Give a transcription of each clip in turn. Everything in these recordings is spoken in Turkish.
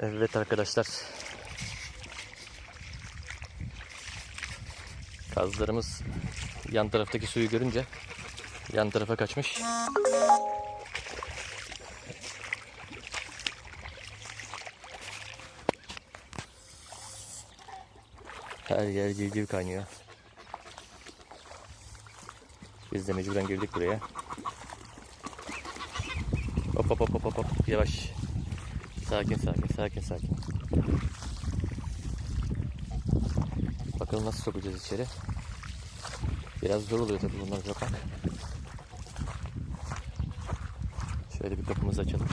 Evet arkadaşlar. Kazlarımız yan taraftaki suyu görünce yan tarafa kaçmış. Her yer civciv kaynıyor. Biz de mecburen girdik buraya. Hop hop hop hop hop yavaş. Sakin sakin sakin sakin. Bakalım nasıl sokacağız içeri. Biraz zor oluyor tabii bunları sokmak. Şöyle bir kapımızı açalım.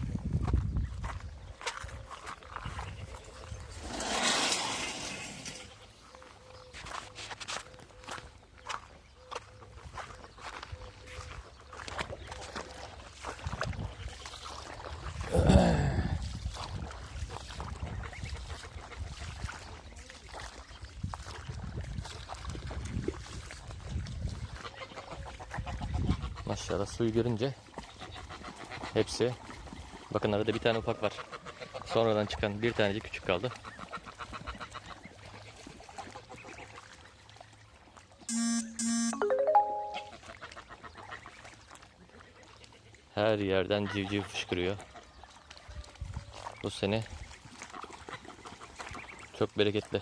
Maşallah suyu görünce hepsi bakın arada bir tane ufak var. Sonradan çıkan bir tanecik küçük kaldı. Her yerden civciv fışkırıyor. Bu sene çok bereketli.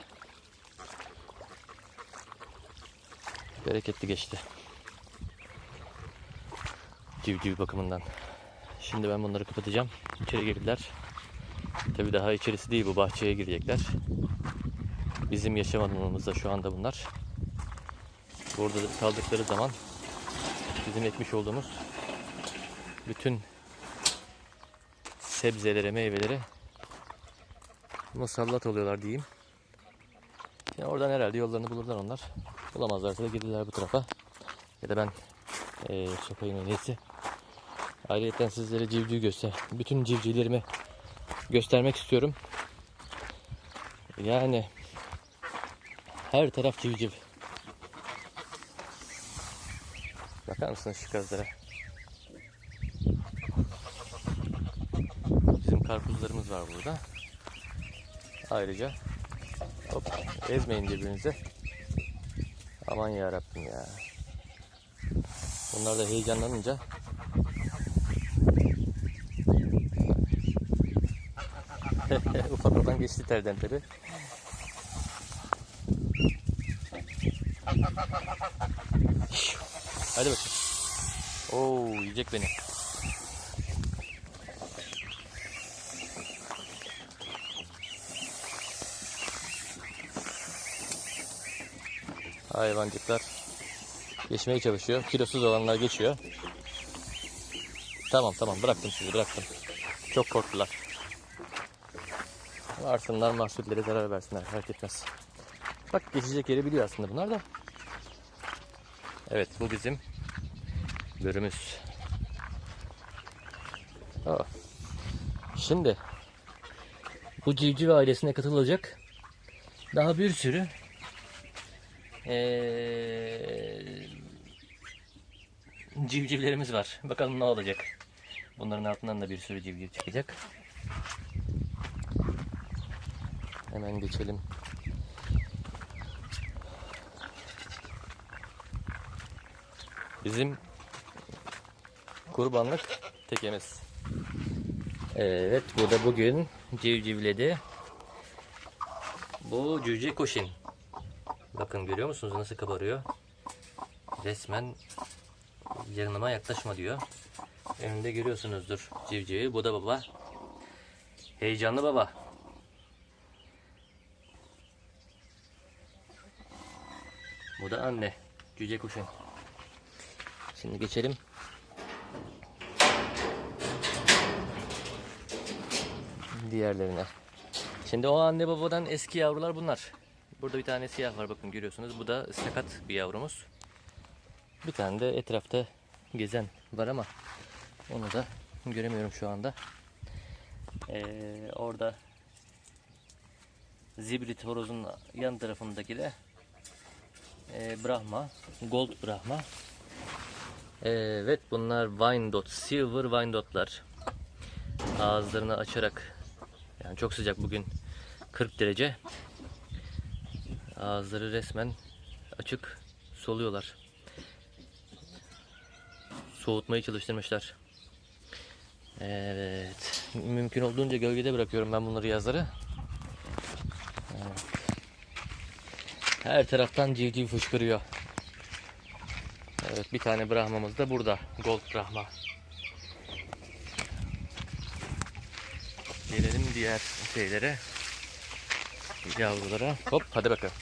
Bereketli geçti civciv bakımından. Şimdi ben bunları kapatacağım. İçeri girdiler. Tabii daha içerisi değil bu bahçeye girecekler. Bizim yaşam alanımızda şu anda bunlar. Burada kaldıkları zaman bizim ekmiş olduğumuz bütün sebzelere, meyvelere musallat oluyorlar diyeyim. Yani oradan herhalde yollarını bulurlar onlar. Bulamazlarsa da gelirler bu tarafa. Ya da ben eee sokayım en iyisi. Ayrıca sizlere civciv göster. Bütün civcivlerimi göstermek istiyorum. Yani her taraf civciv. Bakar mısınız şu kazlara? Bizim karpuzlarımız var burada. Ayrıca hop ezmeyin birbirinize. Aman ya Rabbim ya. Bunlar da heyecanlanınca Ufak olan geçti terden tabi. Hadi bakayım. Oo yiyecek beni. Hayvancıklar geçmeye çalışıyor. Kilosuz olanlar geçiyor. Tamam tamam bıraktım sizi bıraktım. Çok korktular. Varsınlar mahsullere zarar versinler fark etmez. Bak geçecek yeri biliyor aslında bunlar da. Evet bu bizim börümüz. Aa. Şimdi bu civciv ailesine katılacak daha bir sürü ee, civcivlerimiz var. Bakalım ne olacak. Bunların altından da bir sürü civciv çıkacak. Hemen geçelim. Bizim kurbanlık tekemiz. Evet, bu da bugün civcivledi. Bu cüce koşin. Bakın görüyor musunuz nasıl kabarıyor? Resmen yanıma yaklaşma diyor. Önünde görüyorsunuzdur civcivi. Bu da baba. Heyecanlı baba. Bu da anne. Cüce kuşun. Şimdi geçelim. Diğerlerine. Şimdi o anne babadan eski yavrular bunlar. Burada bir tane siyah var bakın görüyorsunuz. Bu da sakat bir yavrumuz. Bir tane de etrafta gezen var ama onu da göremiyorum şu anda. Ee, orada zibrit horozun yan tarafındaki de e, Brahma, Gold Brahma. Evet bunlar Wyandotte, Silver Wyandott'lar. Ağızlarını açarak Yani çok sıcak bugün 40 derece. Ağızları resmen açık soluyorlar. Soğutmayı çalıştırmışlar. Evet. Mümkün olduğunca gölgede bırakıyorum ben bunları yazları. Evet. Her taraftan civciv fışkırıyor. Evet bir tane Brahma'mız da burada. Gold Brahma. Gelelim diğer şeylere. Yavrulara. Hop hadi bakalım.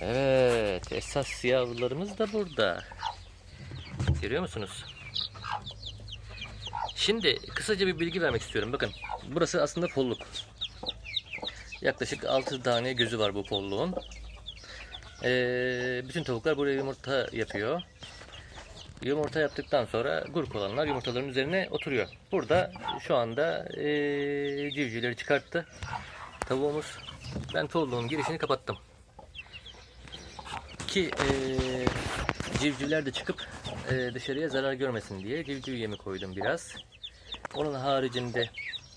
Evet esas yavrularımız da burada. Görüyor musunuz? Şimdi kısaca bir bilgi vermek istiyorum. Bakın burası aslında polluk. Yaklaşık 6 tane gözü var bu polluğun. Ee, bütün tavuklar buraya yumurta yapıyor. Yumurta yaptıktan sonra gurk olanlar yumurtaların üzerine oturuyor. Burada şu anda ee, civcivleri çıkarttı. Tavuğumuz. Ben polluğun girişini kapattım. Ki ee, civcivler de çıkıp ee, dışarıya zarar görmesin diye civciv yemi koydum biraz. Onun haricinde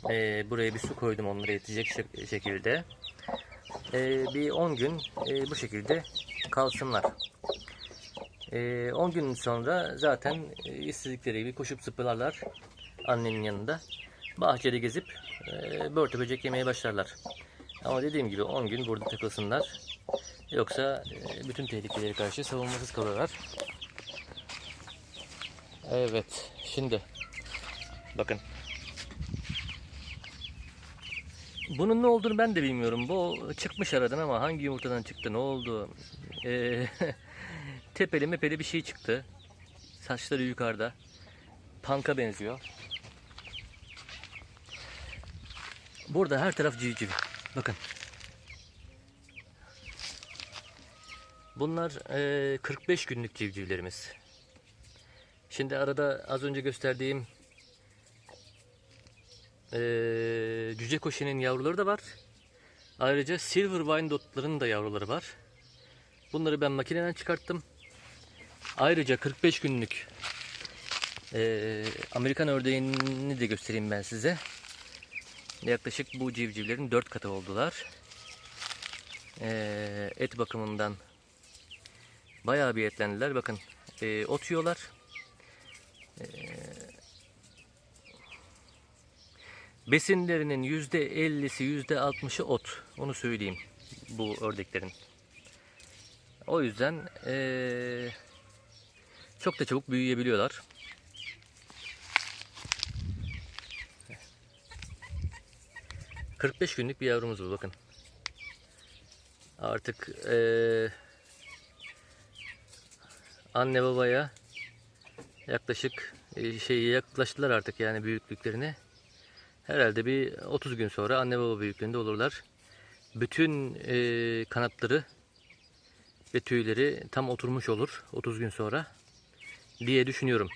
ee, buraya bir su koydum onlara yetecek şek- şekilde. Ee, bir 10 gün ee, bu şekilde kalsınlar. Ee, 10 gün sonra zaten ee, istedikleri gibi koşup zıplarlar annenin yanında. Bahçede gezip ee, börtü böcek yemeye başlarlar. Ama dediğim gibi 10 gün burada takılsınlar. Yoksa ee, bütün tehlikelere karşı savunmasız kalırlar. Evet, şimdi bakın. Bunun ne olduğunu ben de bilmiyorum. Bu çıkmış aradan ama hangi yumurtadan çıktı, ne oldu? Ee, tepeli mepeli bir şey çıktı. Saçları yukarıda. Panka benziyor. Burada her taraf civciv. Bakın. Bunlar ee, 45 günlük civcivlerimiz. Şimdi arada az önce gösterdiğim ee, cüce koşenin yavruları da var. Ayrıca silver wine dotların da yavruları var. Bunları ben makineden çıkarttım. Ayrıca 45 günlük ee, Amerikan ördeğini de göstereyim ben size. Yaklaşık bu civcivlerin 4 katı oldular. Ee, et bakımından bayağı bir etlendiler. Bakın ee, ot yiyorlar. Besinlerinin %50'si %60'ı ot. Onu söyleyeyim bu ördeklerin. O yüzden eee, çok da çabuk büyüyebiliyorlar. ...45 günlük bir yavrumuz bu bakın. Artık eee, anne babaya yaklaşık şey yaklaştılar artık yani büyüklüklerine. Herhalde bir 30 gün sonra anne baba büyüklüğünde olurlar. Bütün e, kanatları ve tüyleri tam oturmuş olur 30 gün sonra diye düşünüyorum.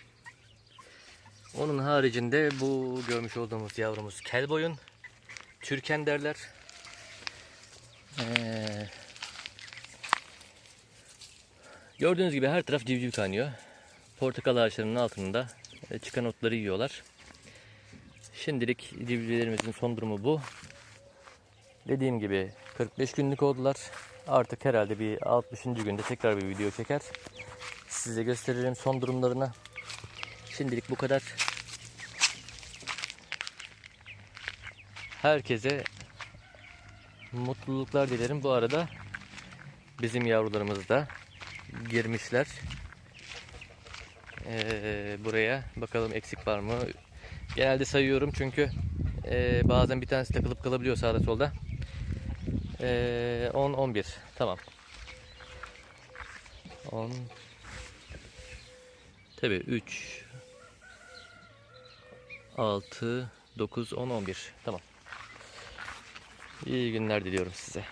Onun haricinde bu görmüş olduğumuz yavrumuz kelboyun. Türken derler. Ee, gördüğünüz gibi her taraf civciv kaynıyor. Portakal ağaçlarının altında e, çıkan otları yiyorlar. Şimdilik civcivlerimizin son durumu bu. Dediğim gibi 45 günlük oldular. Artık herhalde bir 60. günde tekrar bir video çeker. Size gösteririm son durumlarını. Şimdilik bu kadar. Herkese mutluluklar dilerim. Bu arada bizim yavrularımız da girmişler. Ee, buraya bakalım eksik var mı? Genelde sayıyorum çünkü e, bazen bir tanesi takılıp kalabiliyor sağda solda. E, 10 11 tamam. 10 Tabi 3 6 9 10 11 tamam. İyi günler diliyorum size.